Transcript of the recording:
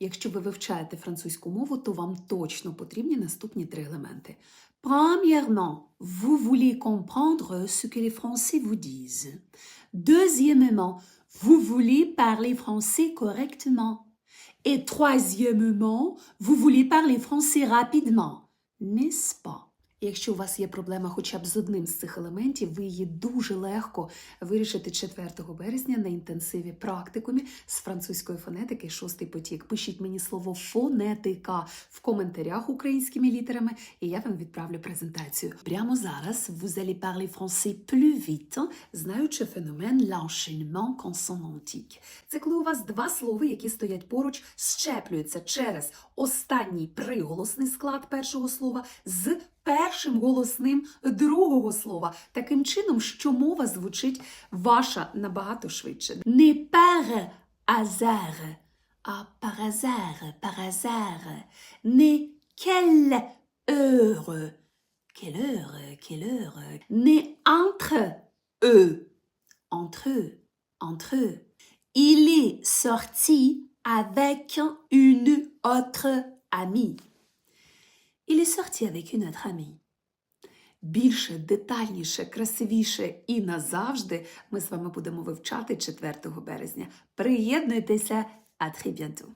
Якщо ви вивчаєте французьку мову, то вам точно потрібні наступні три елементи. Premièrement, vous voulez comprendre ce que les Français vous disent. Deuxièmement, vous voulez parler français correctement. Et troisièmement, vous voulez parler français rapidement. N'est-ce pas? Якщо у вас є проблема хоча б з одним з цих елементів, ви її дуже легко вирішите 4 березня на інтенсиві практикумі з французької фонетики шостий потік. Пишіть мені слово фонетика в коментарях українськими літерами, і я вам відправлю презентацію. Прямо зараз vous allez parler français plus vite, знаючи феномен l'enchaînement consonantique. Це коли у вас два слова, які стоять поруч, щеплюються через останній приголосний склад першого слова з першим голосним другого слова, таким чином, що мова звучить ваша набагато швидше. Не par hasard, а par hasard. Не quelle heure, quelle heure. Не entre eux, entre eux. Il est sorti avec une autre amie. Il est sorti avec une autre amie. Більше, детальніше, красивіше і назавжди ми з вами будемо вивчати 4 березня. Приєднуйтеся, а très bientôt!